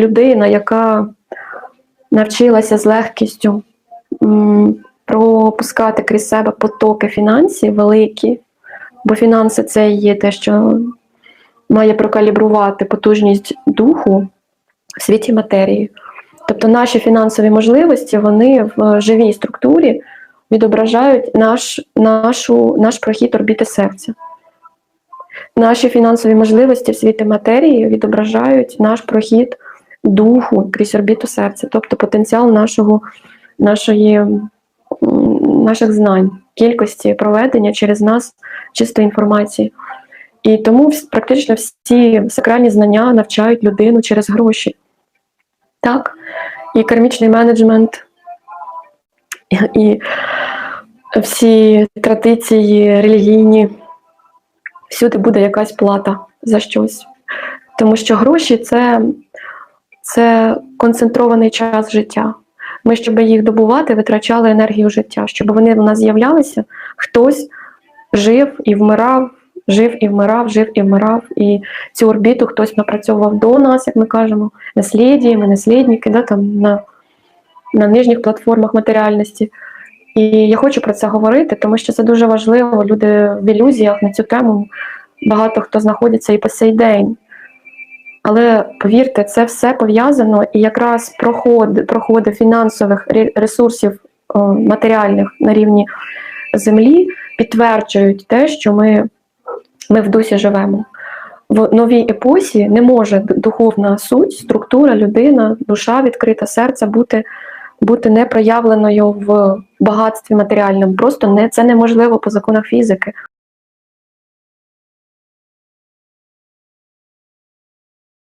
людина, яка навчилася з легкістю пропускати крізь себе потоки фінансів великі, бо фінанси це є те, що має прокалібрувати потужність духу в світі матерії. Тобто наші фінансові можливості вони в живій структурі відображають наш, нашу, наш прохід орбіти серця. Наші фінансові можливості в світі матерії відображають наш прохід духу крізь орбіту серця, тобто потенціал нашого, нашої, наших знань, кількості проведення через нас чистої інформації. І тому практично всі сакральні знання навчають людину через гроші. Так, і кармічний менеджмент, і- всі традиції релігійні, всюди буде якась плата за щось. Тому що гроші це, це концентрований час життя. Ми, щоб їх добувати, витрачали енергію життя, щоб вони в нас з'являлися, хтось жив і вмирав, жив і вмирав, жив і вмирав. І цю орбіту хтось напрацьовував до нас, як ми кажемо, наслідії, ми наслідники, да, там, на, на нижніх платформах матеріальності. І я хочу про це говорити, тому що це дуже важливо. Люди в ілюзіях на цю тему багато хто знаходиться і по сей день. Але повірте, це все пов'язано, і якраз проходи, проходи фінансових ресурсів матеріальних на рівні землі підтверджують те, що ми, ми в дусі живемо. В новій епосі не може духовна суть, структура, людина, душа відкрита, серце бути, бути не проявленою в багатстві матеріальному. Просто не, це неможливо по законах фізики.